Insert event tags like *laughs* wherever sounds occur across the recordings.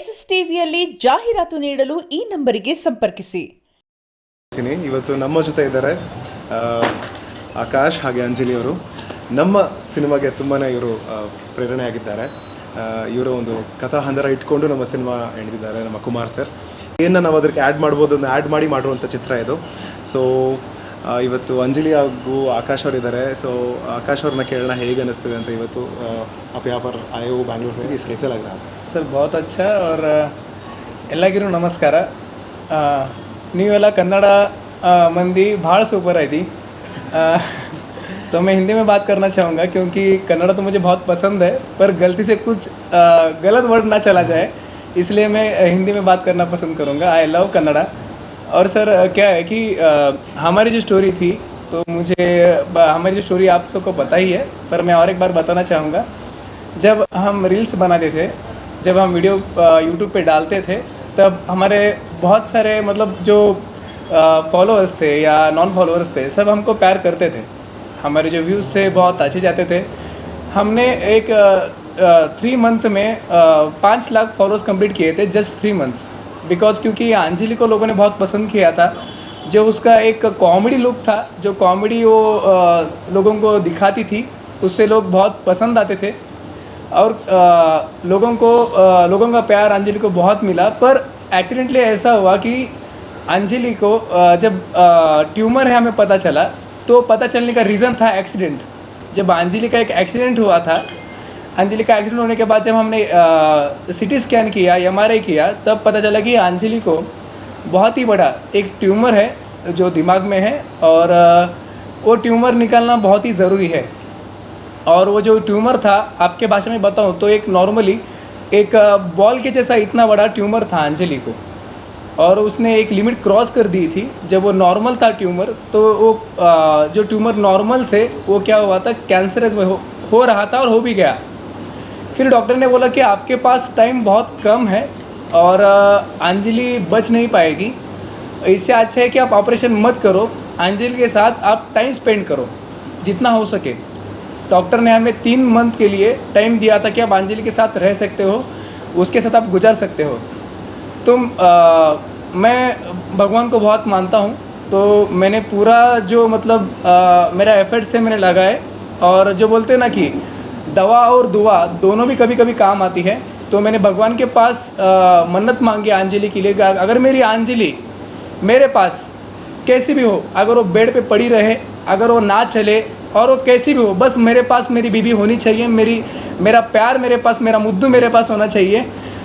S S ಟಿವಿಯಲ್ಲಿ ಜಾಹೀರಾತು ನೀಡಲು ಈ ನಂಬರಿಗೆ ಸಂಪರ್ಕಿಸಿ. ಇವತ್ತು ನಮ್ಮ ಜೊತೆ ಇದ್ದಾರೆ ಆಕಾಶ್ ಹಾಗೆ ಅಂಜಲಿ ಅವರು. ನಮ್ಮ ಸಿನಿಮಾಗೆ ತುಂಬಾ ಇವರು ಪ್ರೇರಣೆ ಆಗಿದ್ದಾರೆ ಇವರ ಒಂದು ಕಥಾ ಹಂದರ ಇಟ್ಕೊಂಡು ನಮ್ಮ ಸಿನಿಮಾ ಎಣಿದಿದ್ದಾರೆ, ನಮ್ಮ ಕುಮಾರ್ ಸರ್. ಏನ ನಾವು ಅದಕ್ಕೆ ಆ್ಯಡ್ ಮಾಡ್ಬೋದು, ಅದನ್ನ ಆ್ಯಡ್ ಮಾಡಿ ಮಾಡುವಂಥ ಚಿತ್ರ ಇದು. ಸೊ ಇವತ್ತು ಅಂಜಲಿ ಹಾಗೂ ಆಕಾಶ್ ಅವರಿದ್ದಾರೆ ಸೊ ಆಕಾಶ್ ಅವ್ರನ್ನ ಕೇಳೋಣ ಹೇಗೆ ಅನ್ನಿಸ್ತಿದೆ ಅಂತ ಇವತ್ತು ಅಪ್ಯಾಪರ್ ವ್ಯಾಪಾರ ಆಯೋ ಬ್ಯಾಂಗ್ಳೂರ್ ಮೇ ಇಸಲಾಗ सर बहुत अच्छा और एलू नमस्कार नहीं कन्ड मंदी भाड़ सुपर आई थी तो मैं हिंदी में बात करना चाहूँगा क्योंकि कन्नड़ा तो मुझे बहुत पसंद है पर गलती से कुछ गलत वर्ड ना चला जाए इसलिए मैं हिंदी में बात करना पसंद करूँगा आई लव कन्नड़ा और सर क्या है कि हमारी जो स्टोरी थी तो मुझे हमारी जो स्टोरी आप सबको पता ही है पर मैं और एक बार बताना चाहूँगा जब हम रील्स बनाते थे जब हम वीडियो यूट्यूब पे डालते थे, तब हमारे बहुत सारे मतलब जो फॉलोअर्स थे या नॉन फॉलोअर्स थे, सब हमको प्यार करते थे। हमारे जो व्यूज़ थे, बहुत अच्छे जाते थे। हमने एक थ्री मंथ में पाँच लाख फॉलोअर्स कंप्लीट किए थे जस्ट थ्री मंथ्स बिकॉज़ क्योंकि अंजलि को लोगों ने बहुत पसंद किया था, जो उसका एक कॉमेडी लुक था, जो कॉमेडी वो लोगों को दिखाती थी, उससे लोग बहुत पसंद आते थे। और अ, लोगों को अ, लोगों का प्यार अंजलि को बहुत मिला पर एक्सीडेंटली ऐसा हुआ कि अंजलि को अ, जब ट्यूमर है हमें पता चला तो पता चलने का रीज़न था एक्सीडेंट जब अंजलि का एक एक्सीडेंट हुआ था अंजलि का एक्सीडेंट होने के बाद जब हमने सिटी स्कैन किया एमआरआई किया तब पता चला कि अंजलि को बहुत ही बड़ा एक ट्यूमर है जो दिमाग में है और वो ट्यूमर निकालना बहुत ही ज़रूरी है। और वो जो ट्यूमर था आपके भाषा में बताऊँ तो एक नॉर्मली एक बॉल के जैसा इतना बड़ा ट्यूमर था अंजलि को। और उसने एक लिमिट क्रॉस कर दी थी। जब वो नॉर्मल था ट्यूमर तो वो जो ट्यूमर नॉर्मल से वो क्या हुआ था कैंसरस हो, हो रहा था और हो भी गया। फिर डॉक्टर ने बोला कि आपके पास टाइम बहुत कम है और अंजलि बच नहीं पाएगी। इससे अच्छा है कि आप ऑपरेशन मत करो। अंजलि के साथ आप टाइम स्पेंड करो जितना हो सके। डॉक्टर ने हमें तीन मंथ के लिए टाइम दिया था कि आप अंजलि के साथ रह सकते हो उसके साथ आप गुजार सकते हो। तो अ, मैं भगवान को बहुत मानता हूँ। तो मैंने पूरा जो मतलब अ, मेरा एफर्ट्स थे मैंने लगाए और जो बोलते हैं ना कि दवा और दुआ दोनों भी कभी कभी काम आती है। तो मैंने भगवान के पास अ, मन्नत मांगी अंजलि के लिए अगर मेरी अंजलि मेरे पास कैसी भी हो अगर वो बेड पे पड़ी रहे अगर वो ना चले और वो कैसी भी हो, बस मेरे पास मेरी बीबी होनी चाहिए, मेरी, मेरा प्यार मेरे पास, मेरा मुद्दू मेरे पास होना चाहिए।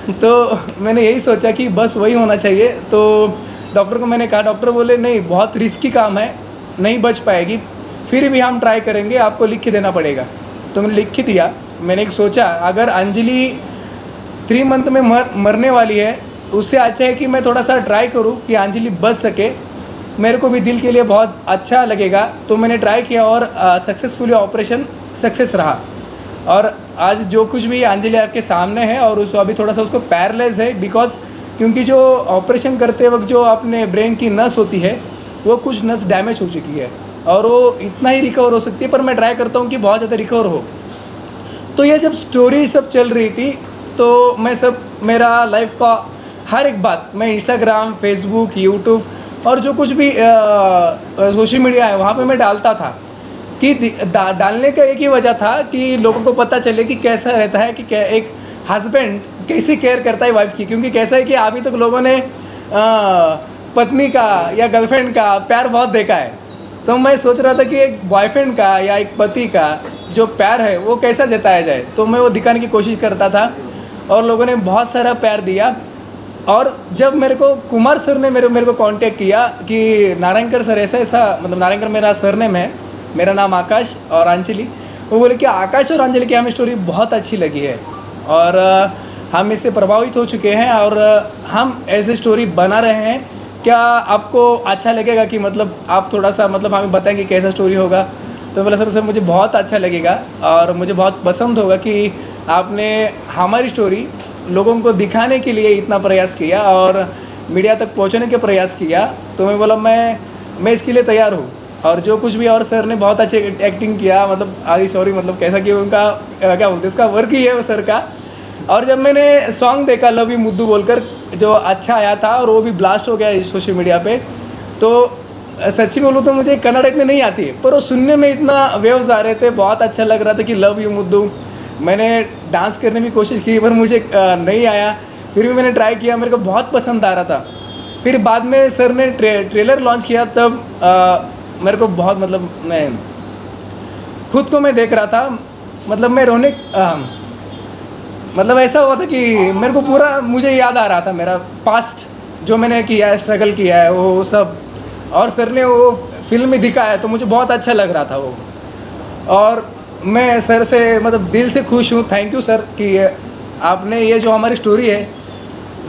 तो मैंने यही सोचा कि बस वही होना चाहिए। तो डॉक्टर को मैंने कहा, डॉक्टर बोले, नहीं, बहुत रिस्की काम है, नहीं बच पाएगी। फिर भी हम ट्राई करेंगे, आपको लिख के देना पड़ेगा। तो मैंने लिख के दिया। मैंने एक सोचा, अगर अंजलि थ्री मंथ में मर, मरने वाली है, उससे अच्छा है कि मैं थोड़ा सा ट्राई करूँ कि अंजलि बच सके। मेरे को भी दिल के लिए बहुत अच्छा लगेगा। तो मैंने ट्राई किया और सक्सेसफुली ऑपरेशन सक्सेस रहा। और आज जो कुछ भी अंजलि आपके सामने है और उस, अभी थोड़ा सा उसको पैरलाइज है बिकॉज़ क्योंकि जो ऑपरेशन करते वक्त जो अपने ब्रेन की नस होती है, वो कुछ नस डैमेज हो चुकी है। और वो इतना ही रिकवर हो सकती है, पर मैं ट्राई करता हूँ कि बहुत ज़्यादा रिकवर हो। तो ये जब स्टोरी सब चल रही थी तो मैं सब, मेरा लाइफ का हर एक बात, मैं इंस्टाग्राम फेसबुक यूट्यूब और जो कुछ भी सोशल मीडिया है वहाँ पे मैं डालता था कि डा, डालने का एक ही वजह था कि लोगों को पता चले कि कैसा रहता है कि क्या एक हस्बैंड कैसी केयर करता है वाइफ की क्योंकि कैसा है कि अभी तक लोगों ने अ, पत्नी का या गर्लफ्रेंड का प्यार बहुत देखा है। तो मैं सोच रहा था कि एक बॉयफ्रेंड का या एक पति का जो प्यार है वो कैसा जताया जाए। तो मैं वो दिखाने की कोशिश करता था और लोगों ने बहुत सारा प्यार दिया। और जब मेरे को कुमार सर ने मेरे मेरे को कांटेक्ट किया कि नारायणकर सर, ऐसा ऐसा मतलब नारायणकर मेरा सरनेम है, मेरा नाम आकाश और अंजलि, वो बोले कि आकाश और अंजलि की हमें स्टोरी बहुत अच्छी लगी है और हम इससे प्रभावित हो चुके हैं और हम ऐसे स्टोरी बना रहे हैं। क्या आपको अच्छा लगेगा कि मतलब आप थोड़ा सा मतलब हमें बताएँ कि कैसा स्टोरी होगा? तो बोला, सर सर, मुझे बहुत अच्छा लगेगा और मुझे बहुत पसंद होगा कि आपने हमारी स्टोरी लोगों को दिखाने के लिए इतना प्रयास किया और मीडिया तक पहुँचने के प्रयास किया तो मैं बोला, मैं मैं इसके लिए तैयार हूँ। और जो कुछ भी और सर ने बहुत अच्छे एक्टिंग किया मतलब आई सॉरी मतलब कैसा कि उनका क्या बोलते इसका वर्क ही है वो सर का। और जब मैंने सॉन्ग देखा, लव यू मुद्दू बोलकर, जो अच्छा आया था और वो भी ब्लास्ट हो गया सोशल मीडिया पे तो सच्ची बोलूँ तो मुझे कन्नड़ इतनी नहीं आती है, पर वो सुनने में इतना वेव्स आ रहे थे, बहुत अच्छा लग रहा था कि लव यू मुद्दू। मैंने डांस करने की कोशिश की पर मुझे नहीं आया। फिर भी मैंने ट्राई किया मेरे को बहुत पसंद आ रहा था। फिर बाद में सर ने ट्रे, ट्रेलर लॉन्च किया तब अ, मेरे को बहुत मतलब मैं खुद को मैं देख रहा था। मतलब मैं रोने अ, मतलब ऐसा हुआ था कि मेरे को पूरा मुझे याद आ रहा था मेरा पास्ट जो मैंने किया है स्ट्रगल किया है वो सब। और सर ने वो फ़िल्म में दिखाया तो मुझे बहुत अच्छा लग रहा था वो। और मैं सर से मतलब दिल से खुश हूँ। थैंक यू सर कि आपने ये जो हमारी स्टोरी है,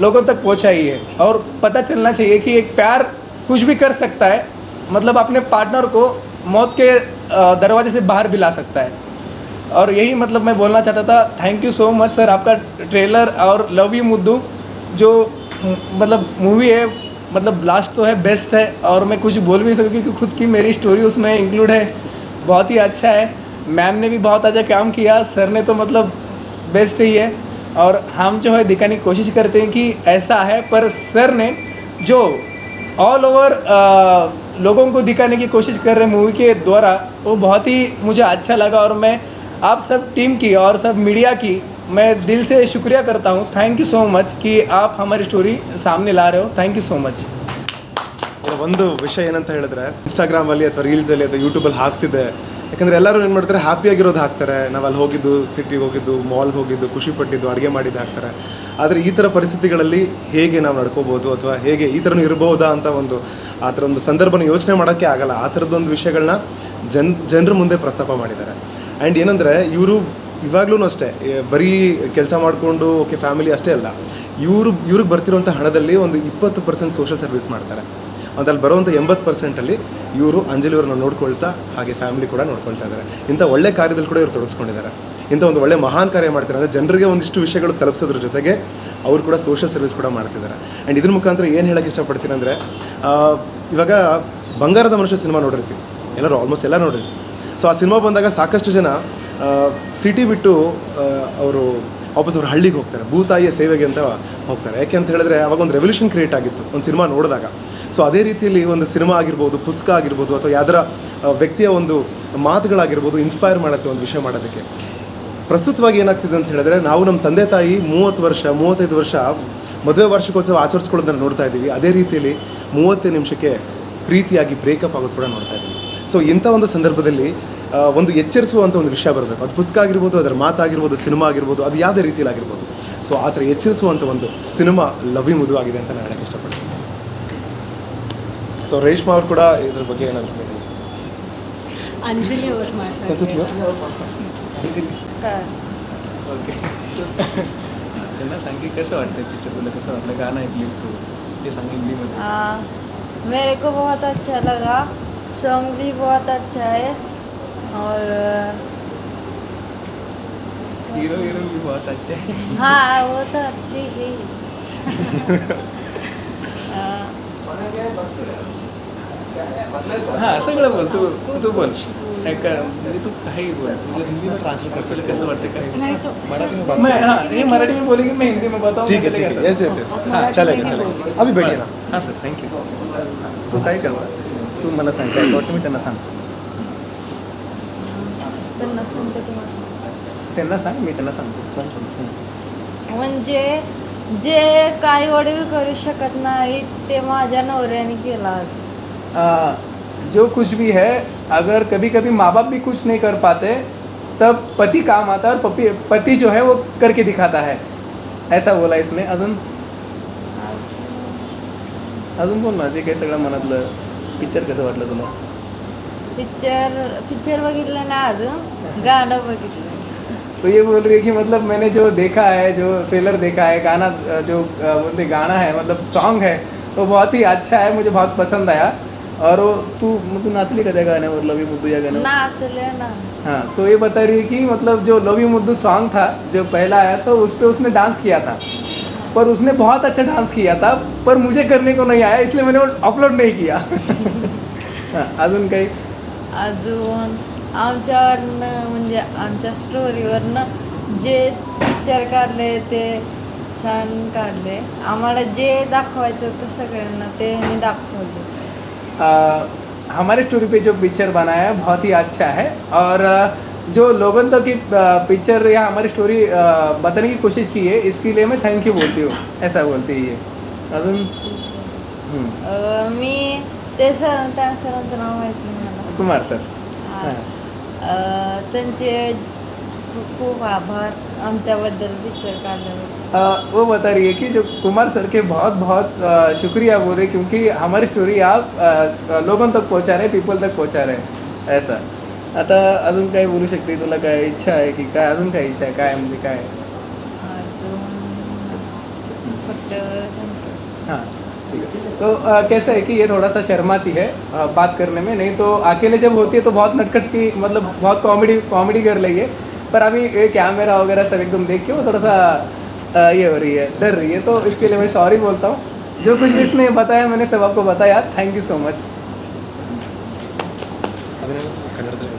लोगों तक पहुँचाई है। और पता चलना चाहिए कि एक प्यार कुछ भी कर सकता है मतलब अपने पार्टनर को मौत के दरवाजे से बाहर भी ला सकता है। और यही मतलब मैं बोलना चाहता था। Thank you so much sir आपका ट्रेलर और लव यू मुद्दू, जो मतलब मूवी है मतलब लास्ट तो है बेस्ट है। और मैं कुछ बोल भी नहीं क्योंकि खुद की मेरी स्टोरी उसमें इंक्लूड है। बहुत ही अच्छा है। मैम ने भी बहुत अच्छा काम किया सर ने तो मतलब बेस्ट ही है और हम जो है दिखाने की कोशिश करते हैं कि ऐसा है पर सर ने जो ऑल ओवर लोगों को दिखाने की कोशिश कर रहे मूवी के द्वारा वो बहुत ही मुझे अच्छा लगा और मैं आप सब टीम की और सब मीडिया की मैं दिल से शुक्रिया करता हूँ थैंक यू सो मच कि आप हमारी स्टोरी सामने ला रहे हो थैंक यू सो मच ಇವಾಗ ಒಂದು ವಿಷಯ ಏನಂತ ಹೇಳಿದ್ರೆ ಇನ್ಸ್ಟಾಗ್ರಾಮಲ್ಲಿ ಅಥವಾ ರೀಲ್ಸಲ್ಲಿ ಅಥವಾ ಯೂಟ್ಯೂಬಲ್ಲಿ ಹಾಕ್ತಿದೆ ಯಾಕಂದ್ರೆ ಎಲ್ಲರೂ ಏನು ಮಾಡ್ತಾರೆ ಹ್ಯಾಪಿಯಾಗಿರೋದು ಹಾಕ್ತಾರೆ. ನಾವು ಅಲ್ಲಿ ಹೋಗಿದ್ದು ಸಿಟಿಗೆ ಹೋಗಿದ್ದು ಮಾಲ್ಗೆ ಹೋಗಿದ್ದು, ಖುಷಿ ಪಟ್ಟಿದ್ದು, ಅಡುಗೆ ಮಾಡಿದ್ದು ಹಾಕ್ತಾರೆ. ಆದರೆ ಈ ಥರ ಪರಿಸ್ಥಿತಿಗಳಲ್ಲಿ ಹೇಗೆ ನಾವು ನಡ್ಕೋಬೋದು ಅಥವಾ ಹೇಗೆ ಈ ಥರನೂ ಇರಬಹುದಾ ಅಂತ ಒಂದು ಆ ಥರ ಒಂದು ಸಂದರ್ಭನ ಯೋಚನೆ ಮಾಡೋಕ್ಕೆ ಆಗಲ್ಲ. ಆ ಥರದ್ದೊಂದು ವಿಷಯಗಳನ್ನ ಜನ್, ಜನರ ಮುಂದೆ ಪ್ರಸ್ತಾಪ ಮಾಡಿದ್ದಾರೆ. ಆ್ಯಂಡ್ ಏನಂದರೆ, ಇವರು ಇವಾಗ್ಲೂ ಅಷ್ಟೇ ಬರೀ ಕೆಲಸ ಮಾಡಿಕೊಂಡು ಓಕೆ ಫ್ಯಾಮಿಲಿ ಅಷ್ಟೇ ಅಲ್ಲ. ಇವರು, ಇವ್ರಿಗೆ ಬರ್ತಿರೋಂಥ ಹಣದಲ್ಲಿ ಒಂದು ಇಪ್ಪತ್ತು ಪರ್ಸೆಂಟ್ ಸೋಷಲ್ ಸರ್ವಿಸ್ ಮಾಡ್ತಾರೆ. ಅದ್ರಲ್ಲಿ ಬರುವಂಥ ಎಂಬತ್ತು ಪರ್ಸೆಂಟಲ್ಲಿ ಇವರು ಅಂಜಲಿ ಅವ್ರನ್ನ ನೋಡ್ಕೊಳ್ತಾ ಹಾಗೆ ಫ್ಯಾಮಿಲಿ ಕೂಡ ನೋಡ್ಕೊಳ್ತಾ ಇದ್ದಾರೆ. ಇಂಥ ಒಳ್ಳೆ ಕಾರ್ಯದಲ್ಲಿ ಕೂಡ ಇವರು ತೊಡಗಿಸ್ಕೊಂಡಿದ್ದಾರೆ. ಇಂಥ ಒಂದು ಒಳ್ಳೆ ಮಹಾನ್ ಕಾರ್ಯ ಮಾಡ್ತಾರೆ ಅಂದರೆ ಜನರಿಗೆ ಒಂದಿಷ್ಟು ವಿಷಯಗಳು ತಲುಪಿಸೋದ್ರ ಜೊತೆಗೆ ಅವರು ಕೂಡ ಸೋಷಿಯಲ್ ಸರ್ವಿಸ್ ಕೂಡ ಮಾಡ್ತಿದ್ದಾರೆ. ಆ್ಯಂಡ್ ಇದ್ರ ಮುಖಾಂತರ ಏನು ಹೇಳಕ್ಕೆ ಇಷ್ಟಪಡ್ತೀನಿ ಅಂದರೆ ಇವಾಗ ಬಂಗಾರದ ಮನುಷ್ಯ ಸಿನಿಮಾ ನೋಡಿರ್ತೀವಿ. ಎಲ್ಲರೂ ಆಲ್ಮೋಸ್ಟ್ ಎಲ್ಲ ನೋಡಿರ್ತೀವಿ ಸೊ ಆ ಸಿನಿಮಾ ಬಂದಾಗ ಸಾಕಷ್ಟು ಜನ ಸಿಟಿ ಬಿಟ್ಟು ಅವರು ವಾಪಸ್ ಅವ್ರ ಹಳ್ಳಿಗೆ ಹೋಗ್ತಾರೆ. ಭೂತಾಯಿಯ ಸೇವೆಗೆ ಅಂತ ಹೋಗ್ತಾರೆ. ಯಾಕೆ ಅಂತ ಹೇಳಿದ್ರೆ, ಅವಾಗ ಒಂದು ರೆವಲ್ಯೂಷನ್ ಕ್ರಿಯೇಟ್ ಆಗಿತ್ತು. ಒಂದು ಸಿನಿಮಾ ನೋಡಿದಾಗ. ಸೊ ಅದೇ ರೀತಿಯಲ್ಲಿ ಒಂದು ಸಿನಿಮಾ ಆಗಿರ್ಬೋದು, ಪುಸ್ತಕ ಆಗಿರ್ಬೋದು, ಅಥವಾ ಯಾವ್ದಾರ ವ್ಯಕ್ತಿಯ ಒಂದು ಮಾತುಗಳಾಗಿರ್ಬೋದು ಇನ್ಸ್ಪೈರ್ ಮಾಡುತ್ತೆ ಒಂದು ವಿಷಯ ಮಾಡೋದಕ್ಕೆ. ಪ್ರಸ್ತುತವಾಗಿ ಏನಾಗ್ತಿದೆ ಅಂತ ಹೇಳಿದ್ರೆ, ನಾವು ನಮ್ಮ ತಂದೆ ತಾಯಿ ಮೂವತ್ತು ವರ್ಷ, ಮೂವತ್ತೈದು ವರ್ಷ ಮದುವೆ ವಾರ್ಷಿಕೋತ್ಸವ ಆಚರಿಸ್ಕೊಳ್ಳೋದನ್ನ ನೋಡ್ತಾ ಇದ್ದೀವಿ. ಅದೇ ರೀತಿಯಲ್ಲಿ ಮೂವತ್ತೈದು ನಿಮಿಷಕ್ಕೆ ಪ್ರೀತಿಯಾಗಿ ಬ್ರೇಕಪ್ ಆಗೋದು ಕೂಡ ನೋಡ್ತಾ ಇದ್ದೀವಿ. ಸೊ ಇಂಥ ಒಂದು ಸಂದರ್ಭದಲ್ಲಿ ಒಂದು ಎಚ್ಚರಿಸುವಂಥ ಒಂದು ವಿಷಯ ಬರಬೇಕು. ಅದು ಪುಸ್ತಕ ಆಗಿರ್ಬೋದು, ಅದರ ಮಾತಾಗಿರ್ಬೋದು, ಸಿನಿಮಾ ಆಗಿರ್ಬೋದು, ಅದು ಯಾವುದೇ ರೀತಿಯಲ್ಲಿ ಆಗಿರ್ಬೋದು ಸೊ ಆ ಥರ ಎಚ್ಚರಿಸುವಂಥ ಒಂದು ಸಿನಿಮಾ ಲವಿ ಮುದುವಾಗಿದೆ ಅಂತ ನಾನು ಹೇಳಕ್ಕೆ ಇಷ್ಟಪಡ್ತೀನಿ. ಸೊ ರೇಷ್ಮಾ ಅವ್ರು ಕೂಡ ಇದ್ರ ಬಗ್ಗೆ ಏನಾದ್ರು अंजलि और माता त्यांना सांग की कसं वाटतं पिक्चर तुला कसं वाटलं गाणं ऐकलीस तू ते सांग हिंदीमध्ये हाँ मेरे को बहुत अच्छा लगा सॉन्ग भी बहुत अच्छा है और हीरो हीरोइन भी बहुत अच्छे हैं हाँ वो तो अच्छी ही *laughs* *laughs* हाँ, हां सगळं बोल तू तू बोल. एक म्हणजे तू काही बोल. तुझं हिंदी में ट्रांसलेट कर सकते कसं वाटतं काय मैं हाँ ये मराठी में बोलेगी मैं हिंदी में बताऊँ ठीक है ठीक है यस यस यस चलेगा चलेगा अभी बैठिए ना हां सर थँक्यू तू काय कर तू मला सांग काय वाटतं मी त्यांना सांगतो त्यांना सांगते सांग मी त्यांना सांगतो. सांग थोडं. म्हणजे जे काही वडील करू शकत नाही ते माझ्या नवऱ्याने केलं आ, जो कुछ भी है अगर कभी कभी माँ बाप भी कुछ नहीं कर पाते तब पति काम आता है और पति पति जो है वो करके दिखाता है। ऐसा बोला इसने। अजून? अजून बोल ना जे काही सगळं मनातलं पिक्चर कसं वाटलं तुला पिक्चर पिक्चर बघितलं ना अजून? गाणं बघितलं. तो ये बोल रही है कि मतलब मैंने जो देखा है जो ट्रेलर देखा है गाना जो बोलते गाना है मतलब सॉन्ग है वो बहुत ही अच्छा है मुझे बहुत पसंद आया। और वो तू तू नाचली का त्या गाण्यावर लवी मुद्दू या गाण्यावर नाचले ना। हाँ तो ये बता रही है कि मतलब जो लव मुद्दू सॉन्ग था जो पहला आया था उस पर उसने डांस किया था। पर उसने बहुत अच्छा डांस किया था पर मुझे करने को नहीं आया इसलिए मैंने वो अपलोड नहीं किया। *laughs* अजून काही? अजून आमच्यावरनं म्हणजे आमच्या स्टोरीवरनं जे पिक्चर काढले ते छान काढले. आम्हाला जे दाखवायचं होतं सगळ्यांना ते ह्यांनी दाखवलं. हमारे स्टोरी पे जो पिक्चर बनाया है बहुत ही अच्छा है। और जो लोगों तक की पिक्चर या हमारी स्टोरी बताने की कोशिश की है इसके लिए मैं थैंक यू बोलती हूँ। ऐसा बोलती है ये। अजून? हम्म, मी ते सर त्या सरांचं नाव माहिती कुमार सर। त्यांचे आभार पिक्चर आ, वो बता रही है कि जो कुमार सर के बहुत बहुत शुक्रिया बोल रहे क्योंकि हमारी स्टोरी आप लोगों तक पहुँचा रहे पीपल तक पहुँचा रहे ऐसा। आता अजून काही बोलू शकते? तुला काय इच्छा आहे की काय अजून काय इच्छा आहे? काय म्हणजे काय? हाँ है तो आ, कैसा है कि ये थोड़ा सा शर्माती है आ, बात करने में नहीं तो अकेले जब होती है तो बहुत नटखट की मतलब बहुत कॉमेडी कॉमेडी कर है पर अभी ये कैमरा वगैरह सब एकदम देख के वो थोड़ा सा आ, ये हो रही है डर रही है तो इसके लिए मैं सॉरी बोलता हूँ जो कुछ भी इसने बताया मैंने सब आपको बताया थैंक यू सो मच ಅದನ್ನೆಲ್ಲ ಕನ್ನಡದಲ್ಲಿ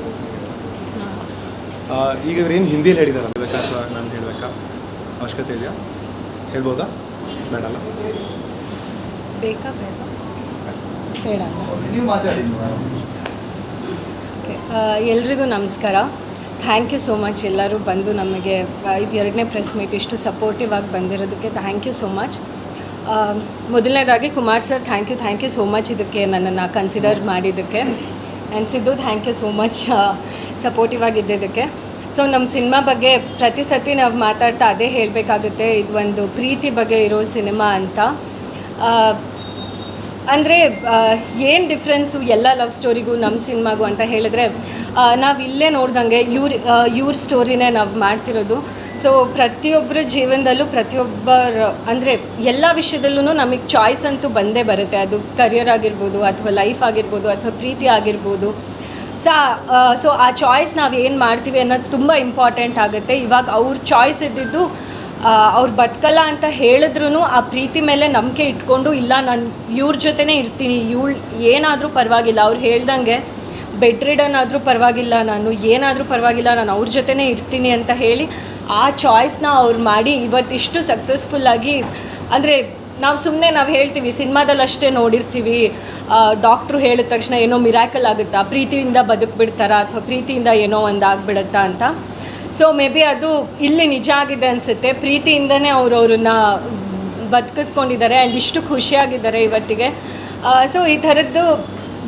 ಆ, ಈಗ ಇವ್ರು ಏನು ಹಿಂದಿಯಲ್ಲಿ ಹೇಳಿದಾರೆ ಬೇಕಾ ಅಥವಾ ನಾನು ಹೇಳಬೇಕಾ ಅವಶ್ಯಕತೆ ಇದೆಯಾ ಹೇಳ್ಬೋದಾ ಬೇಡಲ್ಲ ಬೇಕಾ ಬೇಡ ಬೇಡ ಓಕೆ ಎಲ್ರಿಗೂ ನಮಸ್ಕಾರ Thank you so much. ಎಲ್ಲರೂ ಬಂದು ನಮಗೆ ಇದು ಎರಡನೇ ಪ್ರೆಸ್ ಮೀಟ್ ಇಷ್ಟು ಸಪೋರ್ಟಿವ್ ಆಗಿ ಬಂದಿರೋದಕ್ಕೆ ಥ್ಯಾಂಕ್ ಯು ಸೋ ಮಚ್. ಮೊದಲನೇದಾಗಿ Kumar sir, thank you thank you so much ಇದಕ್ಕೆ ನನ್ನನ್ನು ಕನ್ಸಿಡರ್ ಮಾಡಿದ್ದಕ್ಕೆ. And Siddu, thank you so much supportive ಆಗಿದ್ದಕ್ಕೆ ಸೊ ನಮ್ಮ ಸಿನಿಮಾ ಬಗ್ಗೆ ಪ್ರತಿ ಸತಿ ನಾವು ಮಾತಾಡ್ತಾ ಅದೇ ಹೇಳಬೇಕಾಗುತ್ತೆ, ಇದು ಒಂದು ಪ್ರೀತಿ ಬಗ್ಗೆ ಇರೋ ಸಿನಿಮಾ ಅಂತ. ಅಂದರೆ ಏನು ಡಿಫ್ರೆನ್ಸು ಎಲ್ಲ ಲವ್ ಸ್ಟೋರಿಗೂ ನಮ್ಮ ಸಿನಿಮಾಗೂ ಅಂತ ಹೇಳಿದ್ರೆ ನಾವು ಇಲ್ಲೇ ನೋಡ್ದಂಗೆ ಇವ್ರ ಇವ್ರ ಸ್ಟೋರಿನೇ ನಾವು ಮಾಡ್ತಿರೋದು. ಸೊ ಪ್ರತಿಯೊಬ್ಬರ ಜೀವನದಲ್ಲೂ ಪ್ರತಿಯೊಬ್ಬರ, ಅಂದರೆ ಎಲ್ಲ ವಿಷಯದಲ್ಲೂ ನಮಗೆ ಚಾಯ್ಸ್ ಅಂತೂ ಬಂದೇ ಬರುತ್ತೆ. ಅದು ಕರಿಯರ್ ಆಗಿರ್ಬೋದು ಅಥವಾ ಲೈಫ್ ಆಗಿರ್ಬೋದು ಅಥವಾ ಪ್ರೀತಿ ಆಗಿರ್ಬೋದು. ಸೊ ಸೊ ಆ ಚಾಯ್ಸ್ ನಾವು ಏನು ಮಾಡ್ತೀವಿ ಅನ್ನೋದು ತುಂಬ ಇಂಪಾರ್ಟೆಂಟ್ ಆಗುತ್ತೆ. ಇವಾಗ ಅವ್ರ ಚಾಯ್ಸ್ ಇದ್ದಿದ್ದು ಅವ್ರು ಬದುಕಲ್ಲ ಅಂತ ಹೇಳಿದ್ರು ಆ ಪ್ರೀತಿ ಮೇಲೆ ನಂಬಿಕೆ ಇಟ್ಕೊಂಡು ಇಲ್ಲ, ನಾನು ಇವ್ರ ಜೊತೆನೇ ಇರ್ತೀನಿ, ಇವಳು ಏನಾದರೂ ಪರವಾಗಿಲ್ಲ, ಅವ್ರು ಹೇಳ್ದಂಗೆ ಬೆಡ್ ರಿಡನ್ ಆದರೂ ಪರವಾಗಿಲ್ಲ, ನಾನು ಏನಾದರೂ ಪರವಾಗಿಲ್ಲ, ನಾನು ಅವ್ರ ಜೊತೆನೇ ಇರ್ತೀನಿ ಅಂತ ಹೇಳಿ ಆ ಚಾಯ್ಸ್ನ ಅವ್ರು ಮಾಡಿ ಇವತ್ತಿಷ್ಟು ಸಕ್ಸಸ್ಫುಲ್ಲಾಗಿ ಅಂದರೆ ನಾವು ಸುಮ್ಮನೆ ನಾವು ಹೇಳ್ತೀವಿ ಸಿನಿಮಾದಲ್ಲಿ ಅಷ್ಟೇ ನೋಡಿರ್ತೀವಿ. ಡಾಕ್ಟ್ರು ಹೇಳಿದ ತಕ್ಷಣ ಏನೋ ಮಿರಾಕಲ್ ಆಗುತ್ತಾ, ಪ್ರೀತಿಯಿಂದ ಬದುಕ್ಬಿಡ್ತಾರಾ ಅಥವಾ ಪ್ರೀತಿಯಿಂದ ಏನೋ ಒಂದು ಆಗ್ಬಿಡುತ್ತಾ ಅಂತ. ಸೊ ಮೇ ಬಿ ಅದು ಇಲ್ಲಿ ನಿಜ ಆಗಿದೆ ಅನಿಸುತ್ತೆ. ಪ್ರೀತಿಯಿಂದನೇ ಅವರು ಅವ್ರನ್ನ ಬದುಕಿಸ್ಕೊಂಡಿದ್ದಾರೆ ಆ್ಯಂಡ್ ಇಷ್ಟು ಖುಷಿಯಾಗಿದ್ದಾರೆ ಇವತ್ತಿಗೆ. ಸೊ ಈ ಥರದ್ದು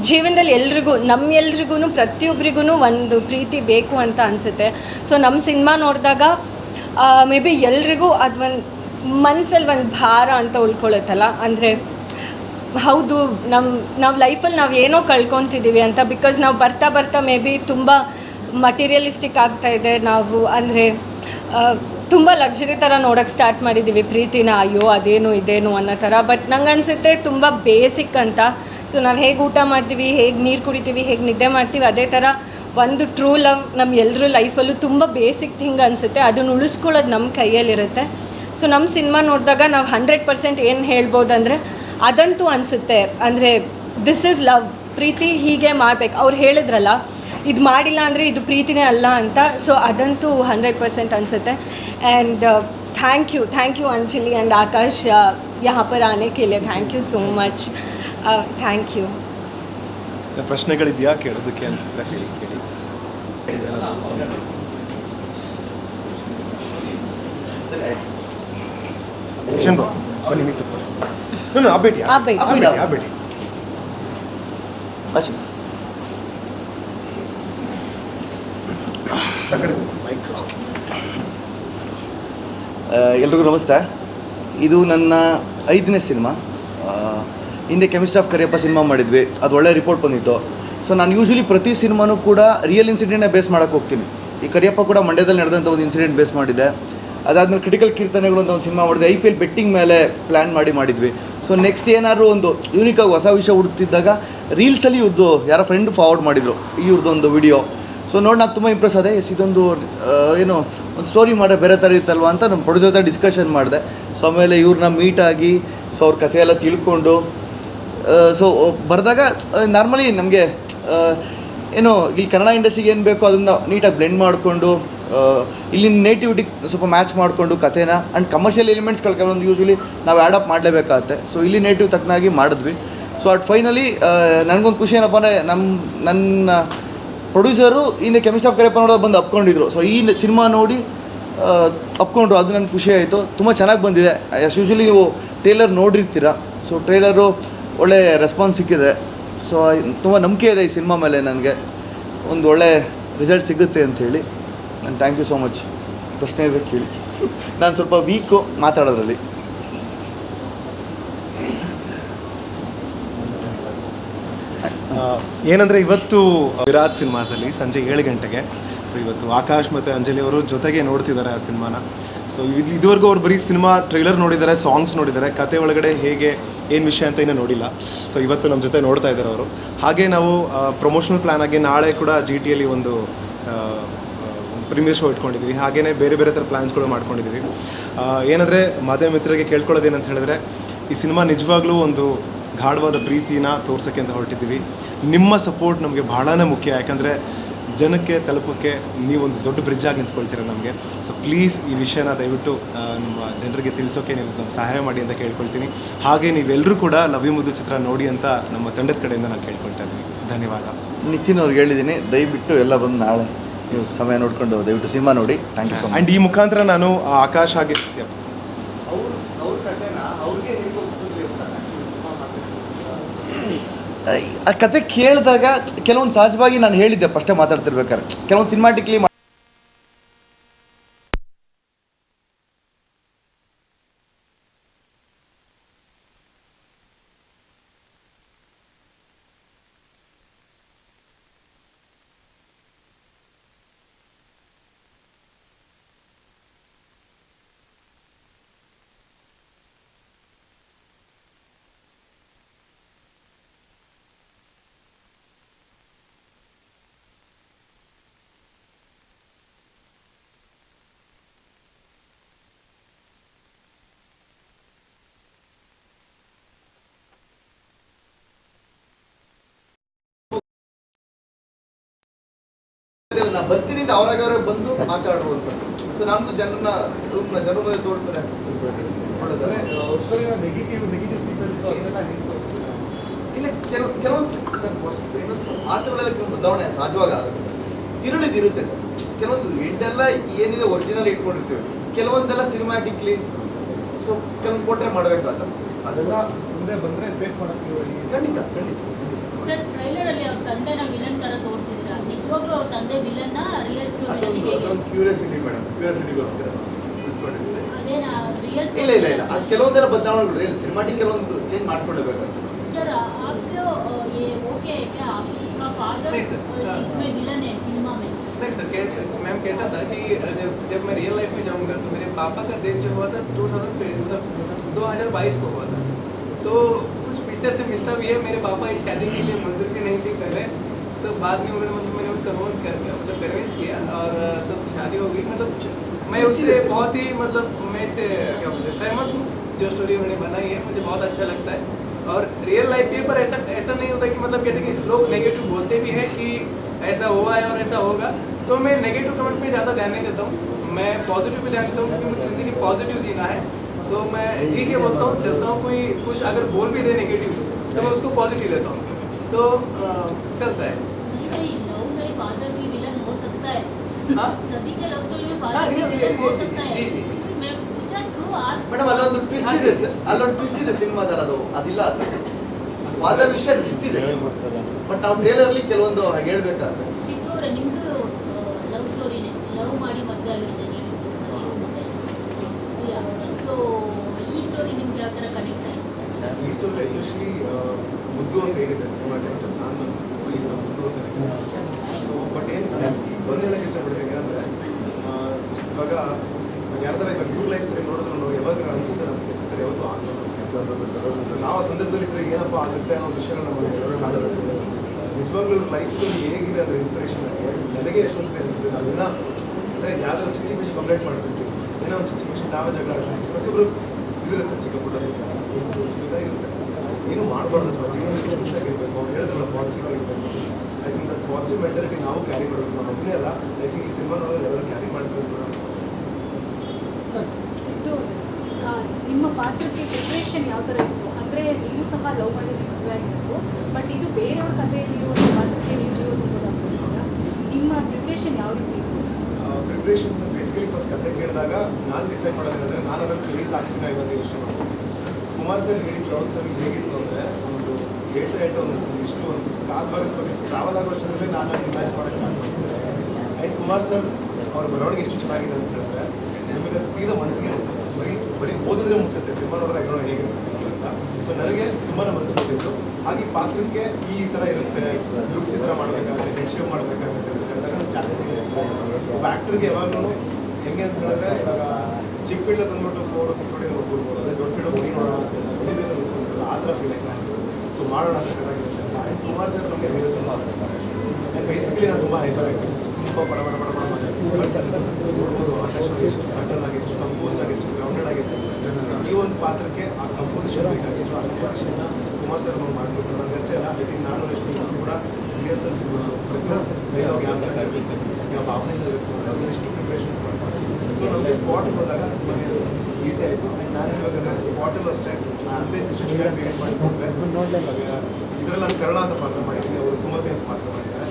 ಜೀವನದಲ್ಲಿ ಎಲ್ರಿಗೂ ನಮ್ಮೆಲ್ರಿಗೂ ಪ್ರತಿಯೊಬ್ಬರಿಗೂ ಒಂದು ಪ್ರೀತಿ ಬೇಕು ಅಂತ ಅನಿಸುತ್ತೆ. ಸೊ ನಮ್ಮ ಸಿನಿಮಾ ನೋಡಿದಾಗ ಮೇ ಬಿ ಎಲ್ರಿಗೂ ಅದು ಒಂದು ಮನಸ್ಸಲ್ಲಿ ಒಂದು ಭಾರ ಅಂತ ಉಳ್ಕೊಳ್ಳುತ್ತಲ್ಲ ಅಂದರೆ, ಹೌದು ನಮ್ಮ ನಾವು ಲೈಫಲ್ಲಿ ನಾವು ಏನೋ ಕಳ್ಕೊತಿದ್ದೀವಿ ಅಂತ ಬಿಕಾಸ್ ನಾವು ಬರ್ತಾ ಬರ್ತಾ ಮೇ ಬಿ ತುಂಬ ಮಟೀರಿಯಲಿಸ್ಟಿಕ್ ಆಗ್ತಾ ಇದೆ. ನಾವು ಅಂದರೆ ತುಂಬ ಲಕ್ಸುರಿ ಥರ ನೋಡೋಕ್ಕೆ ಸ್ಟಾರ್ಟ್ ಮಾಡಿದ್ದೀವಿ ಪ್ರೀತಿನ, ಅಯ್ಯೋ, ಅದೇನು, ಇದೇನು ಅನ್ನೋ ಥರ ಬಟ್ ನಂಗೆ ಅನಿಸುತ್ತೆ, ತುಂಬ ಬೇಸಿಕ್ ಅಂತ. ಸೊ ನಾವು ಹೇಗೆ ಊಟ ಮಾಡ್ತೀವಿ, ಹೇಗೆ ನೀರು ಕುಡಿತೀವಿ, ಹೇಗೆ ನಿದ್ದೆ ಮಾಡ್ತೀವಿ, ಅದೇ ಥರ ಒಂದು ಟ್ರೂ ಲವ್ ನಮ್ಮ ಎಲ್ಲರೂ ಲೈಫಲ್ಲೂ ತುಂಬ ಬೇಸಿಕ್ ಥಿಂಗ್ ಅನಿಸುತ್ತೆ. ಅದನ್ನು ಉಳಿಸ್ಕೊಳ್ಳೋದು ನಮ್ಮ ಕೈಯಲ್ಲಿರುತ್ತೆ. ಸೊ ನಮ್ಮ ಸಿನಿಮಾ ನೋಡಿದಾಗ ನಾವು ಹಂಡ್ರೆಡ್ ಪರ್ಸೆಂಟ್ ಏನು ಹೇಳ್ಬೋದಂದರೆ ಅದಂತೂ ಅನಿಸುತ್ತೆ. ಅಂದರೆ ದಿಸ್ ಇಸ್ ಲವ್ ಪ್ರೀತಿ ಹೀಗೆ ಮಾಡಬೇಕು. ಅವ್ರು ಹೇಳಿದ್ರಲ್ಲ, ಇದು ಮಾಡಿಲ್ಲ ಅಂದರೆ ಇದು ಪ್ರೀತಿನೇ ಅಲ್ಲ ಅಂತ. ಸೊ ಅದಂತೂ ಹಂಡ್ರೆಡ್ ಪರ್ಸೆಂಟ್ ಅನಿಸುತ್ತೆ. And thank you thank you Anjali and Akash ಯಹಾಪರ್ ಆನೆ ಕೇಳಿ thank you so much thank you ಪ್ರಶ್ನೆಗಳಿದೆಯಾ? ಕೇಳೋದಕ್ಕೆ ಅಂತ ಹೇಳಿ ಕೇಳಿ. ಎಲ್ರಿಗೂ ನಮಸ್ತೆ. ಇದು ನನ್ನ ಐದನೇ ಸಿನಿಮಾ. ಹಿಂದೆ ಕೆಮಿಸ್ಟ್ರಿ ಆಫ್ ಕರಿಯಪ್ಪ ಸಿನಿಮಾ ಮಾಡಿದ್ವಿ, ಅದು ಒಳ್ಳೆ ರಿಪೋರ್ಟ್ ಬಂದಿತ್ತು. ಸೊ ನಾನು ಯೂಶ್ವಲಿ ಪ್ರತಿ ಸಿನಿಮಾನೂ ಕೂಡ ರಿಯಲ್ ಇನ್ಸಿಡೆಂಟ್ನೇ ಬೇಸ್ ಮಾಡೋಕ್ಕೆ ಹೋಗ್ತೀನಿ. ಈ ಕರಿಯಪ್ಪ ಕೂಡ ಮಂಡ್ಯದಲ್ಲಿ ನಡೆದಂಥ ಒಂದು ಇನ್ಸಿಡೆಂಟ್ ಬೇಸ್ ಮಾಡಿದೆ. ಅದಾದ್ಮೇಲೆ ಕ್ರಿಟಿಕಲ್ ಕೀರ್ತನೆಗಳು ಅಂತ ಒಂದು ಸಿನಿಮಾ ಮಾಡಿದೆ. ಐ ಪಿ ಎಲ್ ಬೆಟ್ಟಿಂಗ್ ಮೇಲೆ ಪ್ಲ್ಯಾನ್ ಮಾಡಿ ಮಾಡಿದ್ವಿ. ಸೊ ನೆಕ್ಸ್ಟ್ ಏನಾದರೂ ಒಂದು ಯೂನಿಕಾಗಿ ಹೊಸ ವಿಷಯ ಹುಡುಕ್ತಿದ್ದಾಗ ರೀಲ್ಸಲ್ಲಿ ಇವ್ರದ್ದು ಯಾರೋ ಫ್ರೆಂಡ್ ಫಾರ್ವರ್ಡ್ ಮಾಡಿದರು. ಇವ್ರದ್ದೊಂದು ವಿಡಿಯೋ ಸೊ ನೋಡಿ ನಾನು ತುಂಬ ಇಂಪ್ರೆಸ್ ಆದೆ. ಎಸ್, ಇದೊಂದು ಏನು, ಒಂದು ಸ್ಟೋರಿ ಮಾಡೋ ಬೇರೆ ಥರ ಇತ್ತಲ್ವ ಅಂತ ನಮ್ಮ ಪ್ರೊಡ್ಯೂಸರ್ ಜೊತೆ ಡಿಸ್ಕಷನ್ ಮಾಡಿದೆ. ಸೊ ಆಮೇಲೆ ಇವ್ರನ್ನ ಮೀಟ್ ಆಗಿ ಸೊ ಅವ್ರ ಕಥೆ ಎಲ್ಲ ತಿಳ್ಕೊಂಡು ಸೊ ಬರೆದಾಗ ನಾರ್ಮಲಿ ನಮಗೆ ಏನು, ಇಲ್ಲಿ ಕನ್ನಡ ಇಂಡಸ್ಟ್ರಿಗೆ ಏನು ಬೇಕೋ ಅದನ್ನು ನೀಟಾಗಿ ಬ್ಲೆಂಡ್ ಮಾಡಿಕೊಂಡು ಇಲ್ಲಿನ ನೇಟಿವಿಟಿ ಸ್ವಲ್ಪ ಮ್ಯಾಚ್ ಮಾಡಿಕೊಂಡು ಕಥೆನ ಆ್ಯಂಡ್ ಕಮರ್ಷಿಯಲ್ ಎಲಿಮೆಂಟ್ಸ್ ಕೆಲವೊಂದು ಯೂಶ್ವಲಿ ನಾವು ಆ್ಯಡಪ್ ಮಾಡಲೇಬೇಕಾಗತ್ತೆ. ಸೊ ಇಲ್ಲಿ ನೇಟಿವ್ ತಕ್ಕನಾಗಿ ಮಾಡಿದ್ವಿ. ಸೊ ಅಟ್ ಫೈನಲಿ ನನಗೊಂದು ಖುಷಿ ಏನಪ್ಪ ಅಂದರೆ ನಮ್ಮ ನನ್ನ ಪ್ರೊಡ್ಯೂಸರು ಹಿಂದೆ ಕೆಮಿಸ್ಟ್ ಆಫ್ ಕರೆಪ್ಪ ನೋಡೋದು ಬಂದು ಅಪ್ಕೊಂಡಿದ್ರು ಸೊ ಈ ಸಿನಿಮಾ ನೋಡಿ ಅಪ್ಕೊಂಡ್ರು ಅದು ನನಗೆ ಖುಷಿ ಆಯಿತು. ತುಂಬ ಚೆನ್ನಾಗಿ ಬಂದಿದೆ. ಯೂಶ್ವಲಿ ನೀವು ಟ್ರೇಲರ್ ನೋಡಿರ್ತೀರ. ಸೊ ಟ್ರೇಲರು ಒಳ್ಳೆ ರೆಸ್ಪಾನ್ಸ್ ಸಿಕ್ಕಿದೆ. ಸೊ ತುಂಬ ನಂಬಿಕೆ ಇದೆ ಈ ಸಿನಿಮಾ ಮೇಲೆ ನನಗೆ. ಒಂದು ಒಳ್ಳೆ ರಿಸಲ್ಟ್ ಸಿಗುತ್ತೆ ಅಂತ ಹೇಳಿ. ನಾನು ಥ್ಯಾಂಕ್ ಯು ಸೋ ಮಚ್ ಪ್ರಶ್ನೆ ಇದೆ, ಕೇಳಿ. ನಾನು ಸ್ವಲ್ಪ ವೀಕು ಮಾತಾಡೋದ್ರಲ್ಲಿ. ಏನಂದರೆ ಇವತ್ತು ವಿರಾಜ್ ಸಿನಿಮಾಸಲ್ಲಿ ಸಂಜೆ ಏಳು ಗಂಟೆಗೆ. ಸೊ ಇವತ್ತು ಆಕಾಶ್ ಮತ್ತು ಅಂಜಲಿ ಅವರು ಜೊತೆಗೆ ನೋಡ್ತಿದ್ದಾರೆ ಆ ಸಿನಿಮಾನ ಸೊ ಇದು ಇದುವರೆಗೂ ಅವ್ರು ಬರೀ ಸಿನಿಮಾ ಟ್ರೈಲರ್ ನೋಡಿದ್ದಾರೆ ಸಾಂಗ್ಸ್ ನೋಡಿದ್ದಾರೆ, ಕತೆ ಒಳಗಡೆ ಹೇಗೆ ಏನು ವಿಷಯ ಅಂತ ಇನ್ನೂ ನೋಡಿಲ್ಲ. ಸೊ ಇವತ್ತು ನಮ್ಮ ಜೊತೆ ನೋಡ್ತಾ ಇದ್ದಾರೆ ಅವರು. ಹಾಗೆ ನಾವು ಪ್ರಮೋಷನಲ್ ಪ್ಲ್ಯಾನ್ ಆಗಿ ನಾಳೆ ಕೂಡ ಜಿ ಟಿಯಲ್ಲಿ ಒಂದು ಪ್ರೀಮಿಯರ್ ಶೋ ಇಟ್ಕೊಂಡಿದ್ವಿ. ಹಾಗೆಯೇ ಬೇರೆ ಬೇರೆ ಥರ ಪ್ಲ್ಯಾನ್ಸ್ಗಳು ಮಾಡ್ಕೊಂಡಿದ್ದೀವಿ ಏನಂದರೆ ಮಾಧ್ಯಮ ಮಿತ್ರರಿಗೆ ಕೇಳ್ಕೊಳ್ಳೋದೇನಂತ ಹೇಳಿದ್ರೆ, ಈ ಸಿನಿಮಾ ನಿಜವಾಗ್ಲೂ ಒಂದು ಗಾಢವಾದ ಪ್ರೀತಿನ ತೋರ್ಸೋಕ್ಕೆ ಅಂತ ಹೊರಟಿದ್ದೀವಿ. ನಿಮ್ಮ ಸಪೋರ್ಟ್ ನಮಗೆ ಬಹಳನೇ ಮುಖ್ಯ. ಯಾಕಂದರೆ ಜನಕ್ಕೆ ತಲುಪೋಕ್ಕೆ ನೀವೊಂದು ದೊಡ್ಡ ಬ್ರಿಡ್ಜ್ ಆಗಿ ನಿಂತ್ಕೊಳ್ತೀರ ನಮಗೆ? ಸೊ ಪ್ಲೀಸ್ ಈ ವಿಷಯನ ದಯವಿಟ್ಟು ನಮ್ಮ ಜನರಿಗೆ ತಿಳಿಸೋಕೆ ನೀವು ನಮ್ಮ ಸಹಾಯ ಮಾಡಿ ಅಂತ ಕೇಳ್ಕೊಳ್ತೀನಿ. ಹಾಗೆ ನೀವೆಲ್ಲರೂ ಕೂಡ ಲವ್ಯ ಮುದ್ದು ಚಿತ್ರ ನೋಡಿ ಅಂತ ನಮ್ಮ ತಂಡದ ಕಡೆಯಿಂದ ನಾನು ಕೇಳ್ಕೊಳ್ತಾ ಇದ್ದೀನಿ. ಧನ್ಯವಾದ. ನಿತಿನ್ ಅವ್ರಿಗೆ ಹೇಳಿದ್ದೀನಿ ದಯವಿಟ್ಟು ಎಲ್ಲ ಬಂದು ನಾಳೆ ಸಮಯ ನೋಡಿಕೊಂಡು ದಯವಿಟ್ಟು ಸಿನಿಮಾ ನೋಡಿ. Thank you so much and ಈ ಮುಖಾಂತರ ನಾನು ಆಕಾಶ ಆಕಾಶ್ ಹಾಗೆ ಆ ಕತೆ ಕೇಳಿದಾಗ ಕೆಲವೊಂದು ಸಹಜವಾಗಿ ನಾನು ಹೇಳಿದ್ದೆ ಫಸ್ಟೇ ಮಾತಾಡ್ತಿರ್ಬೇಕಾದ್ರೆ. ಕೆಲವೊಂದು ಸಿನಿಮಾಟಿಕ್ಲಿ ಬರ್ತೀನಿ ಅಂತ ಅವ್ರಾಗ ಅವ್ರಾಗ ಬಂದು ಮಾತಾಡುವಂಥದ್ದು. ಸೊ ನಮ್ಮದು ಜನರನ್ನ ಜನರ ಮುಂದೆ ತೋರ್ತಾರೆ ಇಲ್ಲ ಕೆಲವು ಕೆಲವೊಂದು ಸರ್ ಏನು ಮಾತುಗಳೆಲ್ಲ ಕೆಲವು ಬದಲಾವಣೆ ಸಹಜವಾಗಿ ಆಗುತ್ತೆ ಸರ್. ತಿರುಳಿದಿರುತ್ತೆ ಸರ್. ಕೆಲವೊಂದು ಎಂಡೆಲ್ಲ ಏನಿದೆ ಒರಿಜಿನಲ್ ಇಟ್ಕೊಂಡಿರ್ತೀವಿ. ಕೆಲವೊಂದೆಲ್ಲ ಸಿನಿಮ್ಯಾಟಿಕ್ಲಿ ಸೊ ಕೆಲವೊಂದು ಕೊಟ್ರೆ ಮಾಡಬೇಕಾಗ್ತದೆ ಅದೆಲ್ಲ ಮುಂದೆ ಬಂದರೆ ಫೇಸ್ ಮಾಡೋಕ್ಕೆ ಖಂಡಿತ ಖಂಡಿತ ಸರ್ ಟ್ರೈಲರಲ್ಲಿ ಅವ್ರ ತಂದೆ ನಾವು ವಿಲನ್ ತರ ತೋರಿಸಿದ್ರ ನಿಜವಾಗ್ಲೂ ಅವ್ರ ತಂದೆ ವಿಲನ್ ರಿಯಲ್ ಸ್ಟೋರಿ ಅದೊಂದು ಅದೊಂದು ಕ್ಯೂರಿಯಾಸಿಟಿ ಮೇಡಮ್ ಕ್ಯೂರಿಯಾಸಿಟಿಗೋಸ್ಕರ ಉಳಿಸ್ಕೊಂಡಿದ್ದೆ ಅದೇನಾ ರಿಯಲ್ ಇಲ್ಲ ಇಲ್ಲ ಇಲ್ಲ ಅದು ಕೆಲವೊಂದೆಲ್ಲ ಬದಲಾವಣೆಗಳು ಇಲ್ಲ ಸಿನಿಮಾಟಿಕ್ ಕೆಲವೊಂದು ಚೇಂಜ್ ಮಾಡ್ಕೊಳ್ಳೇಬೇಕಾಗ್ತದೆ सर आपको अ, ये ओके है क्या आपका फादर नहीं, सर। इसमें विलन है सिनेमा में नहीं सर कैसे मैम कैसा था कि जब जब मैं रियल लाइफ में जाऊंगा तो मेरे पापा का डेथ जो हुआ था टू थाउजेंड मतलब दो हज़ार बाईस को हुआ था तो कुछ पिक्चर से मिलता भी है मेरे पापा इस शादी के लिए मंजूर भी नहीं थी पहले तो बाद में उन्होंने मतलब मैंने उनको कन्वर्ट कर दिया मतलब कन्विंस किया और तो शादी हो गई मतलब मैं उससे बहुत ही मतलब मैं इससे क्या बोलते सहमत हूँ जो स्टोरी उन्होंने बनाई है मुझे बहुत अच्छा लगता है। और रियल लाइफ पे पर ऐसा ऐसा नहीं होता कि मतलब जैसे कि लोग नेगेटिव बोलते भी हैं कि ऐसा हुआ है और ऐसा होगा तो मैं नेगेटिव कमेंट पे ज़्यादा ध्यान नहीं देता हूँ। मैं पॉजिटिव पे ध्यान देता हूँ क्योंकि मुझे ज़िंदगी पॉजिटिव जीना है। तो मैं ठीक है बोलता हूँ चलता हूँ कोई कुछ अगर बोल भी दे नेगेटिव तो मैं उसको पॉजिटिव लेता हूँ। तो चलता है। ಮೇಡಮ್ ಅಲ್ಲೊಂದು ಟ್ವಿಸ್ಟ್ ಇದೆ. ಅಲ್ಲೊಂದು ಟ್ವಿಸ್ಟ್ ಇದೆ ಸಿನಿಮಾದಲ್ಲಿ ಅದು. ಅದಿಲ್ಲ ಅದು. ಫಾದರ್ ವಿಷಯ ಟ್ವಿಸ್ಟ್ ಇದೆ. ಬಟ್ ನಾವು ಟ್ರೇಲರ್ಲಿ ಕೆಲವೊಂದು ಹಾಗೆ? ಸೊ ಈ ಸ್ಟೋರಿ ನಿಮ್ಗೆ ಯಾವ ಕನೆಕ್ಟ್ ಆಯಿತು? ಈ ಸ್ಟೋರಿ ಎಸ್ಪೆಷಲಿ ಮುದ್ದು ಅಂತ ಹೇಳಿದ್ದಾರೆ ಸಿನಿಮಾ ಟೈಟಲ್ ನಾನು ಮುದ್ದು ಅಂತ ಸೊ ಬಟ್ ಏನು ಒಂದು ಹೇಳಕ್ಕೆ ಇಷ್ಟಪಡ್ತೀನಿ ಏನಂದ್ರೆ ಇವಾಗ ಯಾರ್ದಾರ ಇವಾಗ ನ್ಯೂ ಲೈಫ್ ಸರಿ ನೋಡಿದ್ರು ನಾವು ಯಾವಾಗ ಅನ್ಸುತ್ತೆ ನಮಗೆ? ಈ ಯಾವತ್ತು ಆಗಲ್ಲ ನಾವು ಆ ಸಂದರ್ಭದಲ್ಲಿ ಇದ್ರೆ ಏನಪ್ಪ ಆಗುತ್ತೆ ಅನ್ನೋ ವಿಷಯನ ನಮಗೆ ಹೇಳೋಕ್ಕಾಗಲ್ಲ ನಿಜವಾಗ್ಲೂ ಲೈಫ್ ಸ್ಟೋರಿ ಹೇಗಿದೆ ಅಂದರೆ ಇನ್ಸ್ಪಿರೇಷನ್ ಆಗಿ, ನನಗೆ ಎಷ್ಟೊಂದು ಸತಿ ಅನಿಸುತ್ತೆ ನಾವಿನ್ನ ಅಂದರೆ ಯಾವ್ದಾದ್ರು ಚಿಕ್ಕ ಚಿಕ್ಕ ವಿಷಯ ಕಂಪ್ಲೇಂಟ್ ಮಾಡ್ತಿರ್ತೀವಿ. ಏನೋ ಒಂದು ಚಿಕ್ಕ ಚಿಕ್ಕ ವಿಷಯ ನಾವೇ ಜಗಳ ಪ್ರತಿಯೊಬ್ಬರು ಇದಿರುತ್ತೆ ಚಿಕ್ಕ ಪುಟ್ಟ ಇರುತ್ತೆ. ಏನು ಮಾಡಬಾರ್ದು ಜೀವನದಲ್ಲಿ, ಖುಷಿಯಾಗಿರ್ಬೇಕು, ಅವ್ರು ಹೇಳಿದ್ರಲ್ಲ ಪಾಸಿಟಿವ್ ಆಗಿರ್ಬೇಕು. ದಟ್ ಪಾಸಿಟಿವ್ ಮೆಂಟಾಲಿಟಿ ನಾವು ಕ್ಯಾರಿ ಮಾಡಬೇಕು. ನಾವು ಒಬ್ಬನೇ ಅಲ್ಲ ಐ ಥಿಂಕ್ ಈ ಸಿನಿಮಾ ನೋಡಿದ್ರೆ ಎಲ್ಲರೂ ಕ್ಯಾರಿ ಮಾಡ್ತಾರೆ ನಾನು ಸಿದ್ದು ನಿಮ್ಮ ಪಾತ್ರಕ್ಕೆ ಪ್ರಿಪ್ರೇಷನ್ ಯಾವ ಥರ ಇತ್ತು? ಅಂದರೆ ನೀವು ಸಹ ಲವ್ ಮಾಡಿದ ಮದುವೆ ಆಗಿರೋದು ಬಟ್ ಇದು ಬೇರೆಯವ್ರ ಕಥೆಯಲ್ಲಿ ಇರುವ ಪಾತ್ರಕ್ಕೆ ನೀವು ಜೀವನ ತುಂಬೋದಾಗ್ತದೆ ನಿಮ್ಮ ಪ್ರಿಪ್ರೇಷನ್ ಯಾವ ರೀತಿ ಇತ್ತು? ಪ್ರಿಪ್ರೇಷನ್ಸ್ ಬೇಸಿಕಲಿ ಫಸ್ಟ್ ಕತೆ ಕೇಳಿದಾಗ ನಾನು ಡಿಸೈಡ್ ಮಾಡೋದೇನಂದ್ರೆ ನಾನು ಅದನ್ನು ರಿಲೀಸ್ ಆಗ್ತೀನಿ ಇವತ್ತು ಯೋಚನೆ ಮಾಡ್ತೀನಿ. ಕುಮಾರ್ ಸರ್ ಹೇಳಿದ ಲವ್ ಸರ್ ಹೇಗಿತ್ತು ಅಂದರೆ ಒಂದು ಹೇಳ್ತಾ ಹೇಳ್ತಾ ಒಂದು ಇಷ್ಟು ಒಂದು ಕಾಲ್ ಭಾಗ ಸ್ಟೋರಿ ಟ್ರಾವೆಲ್ ಆಗೋ ಅಷ್ಟರಲ್ಲಿ ನಾನು ಇನ್ವೆಸ್ಟ್ ಮಾಡೋಕ್ಕೆ ಮಾಡ್ತಿದ್ದೆ ಆ್ಯಂಡ್ ಕುಮಾರ್ ಸರ್, ಅವ್ರ ಬರವಣಿಗೆ ಎಷ್ಟು ಚೆನ್ನಾಗಿದೆ ಅಂತ ಹೇಳಿದ್ರೆ, ನಿಮಗೆ ಅದು ಸೀದಾ ಮನಸ್ಸಿಗೆ ಅನ್ಸುತ್ತೆ. ಬರೀ ಬರೀ ಓದಿದ್ರೆ ಮುಟ್ಟುತ್ತೆ ಸಿನಿಮಾ ನೋಡಿದ್ರೆ ಹೇಗೆ ಅಂತ ಸೊ ನನಗೆ ತುಂಬಾ ಮನಸ್ಸು ಬಂದಿತ್ತು ಹಾಗೆ ಪಾತ್ರಕ್ಕೆ ಈ ಥರ ಇರುತ್ತೆ, ಲುಕ್ಸ್ ಈ ಥರ ಮಾಡಬೇಕಾಗುತ್ತೆ ಹೆಡ್ ಶೇವ್ ಮಾಡಬೇಕಾಗುತ್ತೆ ಅಂತ ಹೇಳಿದಾಗ ಚಾಲೆಂಜಿಂಗ್ ಒಬ್ಬ ಆ್ಯಕ್ಟ್ರಿಗೆ ಯಾವಾಗಲೂ ಹೆಂಗೆ ಅಂತ ಹೇಳಿದ್ರೆ, ಇವಾಗ ಚಿಕ್ಕ ಫೀಲ್ಡ್ ತಂದ್ಬಿಟ್ಟು ಫೋರ್ ಸಿಕ್ಸ್ ಹೊಡಿ ನೋಡ್ಬೋದು ಅದೇ ದೊಡ್ಡ ಫೀಲ್ಡ್ ಹೊಡಿ ನೋಡೋಣ ಅಂತ ಆ ಥರ ಫೀಲ್ ಆಯ್ತು ಸೊ ಮಾಡೋಣ ಸಕ್ಕತ್ತಾಗಿರುತ್ತೆ ಆ್ಯಂಡ್ ಕುಮಾರ್ ಸರ್ ನಮಗೆ ರಿಹರ್ಸಲ್ ಮಾಡಿಸ್ತಾರೆ ಆ್ಯಂಡ್ ಬೇಸಿಕಲಿ ನಾನು ತುಂಬ ಹೈಪರ್ ಆಗಿ ತುಂಬ ಬಡ ಬಡ ಬಡ ಬಡ ಮಾತಾಡ್ತೀನಿ ನೋಡ್ಬೋದು ಆಕಾಶವಾಗಿ ಎಷ್ಟು ಸಡನ್ ಆಗಿ, ಎಷ್ಟು ಕಂಪೋಸ್ಡ್ ಆಗಿ, ಎಷ್ಟು ಗ್ರೌಂಡೆಡ್ ಆಗಿದೆ ಈ ಒಂದು ಪಾತ್ರಕ್ಕೆ ಆ ಕಂಪೋಸಿಷನ್ ಬೇಕಾಗಿತ್ತು ಆ ಸಂಭಾಷಣೆನ ಕುಮಾರ್ ಸರ್ ನಮ್ಗೆ ಮಾಡಿಸಿದ್ರು ನನಗಷ್ಟೇ ಅಲ್ಲ ಐ ಥಿಂಕ್ ನಾನು ರಶ್ಮಿ ಕೂಡ ರಿಹರ್ಸಲ್ಸ್ ಇರ್ಬೋದು ಪ್ರತಿಯೊಂದು ಡೈಲಾಗ್ ಯಾವ ಥರ ಯಾವ ಭಾವನೆ ಇರಬೇಕು ಎಷ್ಟು ಪ್ರಿಪ್ರೇಷನ್ಸ್ ಮಾಡ್ತಾರೆ ಸೊ ನಮಗೆ ಸ್ಪಾಟ್ಗೆ ಹೋದಾಗ ನಮಗೆ ಈಸಿ ಆಯಿತು ಆ್ಯಂಡ್ ನಾನು ಇವಾಗ ಸ್ಪಾಟಲ್ಲೂ ಅಷ್ಟೇ ಅಂದೇ ಸಿಚುವೇಶನ್ ಕ್ರಿಯೇಟ್ ಮಾಡಿಕೊಂಡ್ರೆ ಇದರಲ್ಲಿ ನಾನು ಕನ್ನಡ ಅಂತ ಪಾತ್ರ ಮಾಡಿದ್ದೀನಿ. ಅವರು ಸುಮತಿ ಅಂತ ಪಾತ್ರ ಮಾಡಿದ್ದಾರೆ.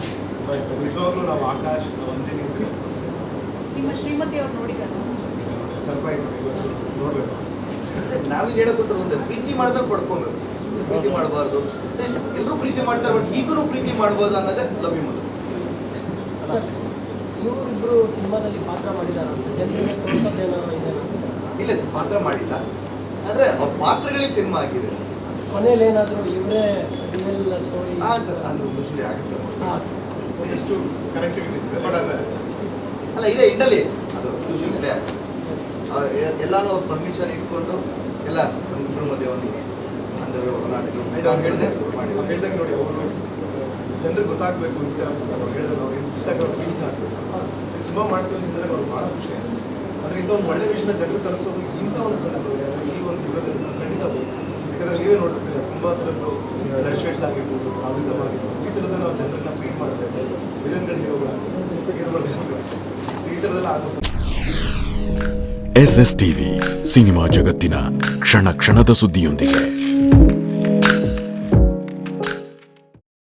ಬಟ್ ನಿಜವಾಗ್ಲೂ ನಾವು ಆಕಾಶ್ ನಾವು ಅಂಜನಿ ಅಂತ ನಿಮ್ಮ ಶ್ರೀಮತಿ ಅವ್ರು ನೋಡಿದ್ದಾರೆ. ಸರ್ಪ್ರೈಸ್ ಇವತ್ತು ನೋಡಬೇಕು. ನಾವೇನು ಹೇಳಕೊಟ್ರು ಒಂದು ಪ್ರೀತಿ ಮಾಡಿದ್ರೆ ಪಡ್ಕೊಬೇಕು. ಪ್ರೀತಿ ಮಾಡಬಾರ್ದು. ಎಲ್ಲರೂ ಪ್ರೀತಿ ಮಾಡ್ತಾರೆ ಬಟ್ ಈಗಲೂ ಪ್ರೀತಿ ಮಾಡ್ಬೋದು ಅನ್ನೋದೇ ಲವ್ ಯು ಮೊದಲು ಸಿನಿಮಾದಲ್ಲಿ ಪಾತ್ರ ಮಾಡಿದಾರ ಜನರಿಗೆ ತೋರಿಸೋದೇನಾದ್ರು ಇದೆಯಾ ಇಲ್ಲ ಸರ್ ಪಾತ್ರ ಮಾಡಿಲ್ಲ. ಆದರೆ ಅವ್ರ ಪಾತ್ರಗಳಿಗೆ ಸಿನಿಮಾ ಆಗಿದೆ ಕೊನೆಯಲ್ಲಿ ಏನಾದರೂ ಇವರೇ ರಿಯಲ್ ಸ್ಟೋರಿ ಹಾಂ ಸರ್ ಅದು ಯೂಶ್ವಲಿ ಆಗುತ್ತೆ ಸರ್. ಒಂದಿಷ್ಟು ಕನೆಕ್ಟಿವಿಟೀಸ್ ಇದೆ ಬಟ್ ಅಲ್ಲ ಇದೆ ಇಂಡಲ್ಲಿ ಅದು ಯೂಶ್ವಲಿ ಇದೆ ಆಗುತ್ತೆ ಎಲ್ಲಾನು ಅವ್ರ ಪರ್ಮಿಷನ್ ಇಟ್ಕೊಂಡು ಎಲ್ಲ ನಮ್ಮ ಮಧ್ಯೆ ಒಂದು ಬಾಂಧವ್ಯ ಒಡನಾಟಗಳು ಮಾಡಿ ಅವ್ರು ಹೇಳಿದಾಗ ನೋಡಿ ಅವರು ಜನರಿಗೆ ಗೊತ್ತಾಗಬೇಕು ಅಂತ ಅವ್ರು ಹೇಳಿದ್ರು. ಅವ್ರು ಇನ್ಸ್ಟಾಗ್ರಾಮ್ ರೀಲ್ಸ್ ಆಗ್ತದೆ ಸೊ ಸಿನಿಮಾ ಮಾಡ್ತೀವಿ ಅಂತ ಹೇಳಿದಾಗ ಅವ್ರಿಗೆ ಭಾಳ ಖುಷಿ ಆಯಿತು ಆದರೆ ಇಂಥ ಒಂದು ಒಳ್ಳೆ ವಿಷಯನ ಜನರು ತಲುಪಿಸೋದು ಇಂಥ ಒಂದು ಸಂದರ್ಭದಲ್ಲಿ ಅಂದರೆ ಈ ಒಂದು ಯುಗದಲ್ಲಿ ಖಂಡಿತ ಬೇಕು ಯಾಕಂದರೆ ನೀವೇ ನೋಡ್ತಿದ್ದೀರಾ, ತುಂಬ ಥರದ್ದು ರೆಡ್ ಶೇಡ್ಸ್ ಆಗಿರ್ಬೋದು ಆವಿಸಮ್ ಆಗಿರ್ಬೋದು, ಈ ಥರದ ನಾವು ಜನರನ್ನ ಫೀಲ್ ಮಾಡ್ತಾ ಇದ್ದೇವೆ. ವಿಲನ್ಗಳು ಹೀರೋಗಳು ಸೊ ಈ ಥರದ್ದೆಲ್ಲ ಆಗೋ ಎಸ್ ಎಸ್ ಟಿವಿ ಸಿನಿಮಾ ಜಗತ್ತಿನ ಕ್ಷಣ ಕ್ಷಣದ ಸುದ್ದಿಯೊಂದಿಗೆ.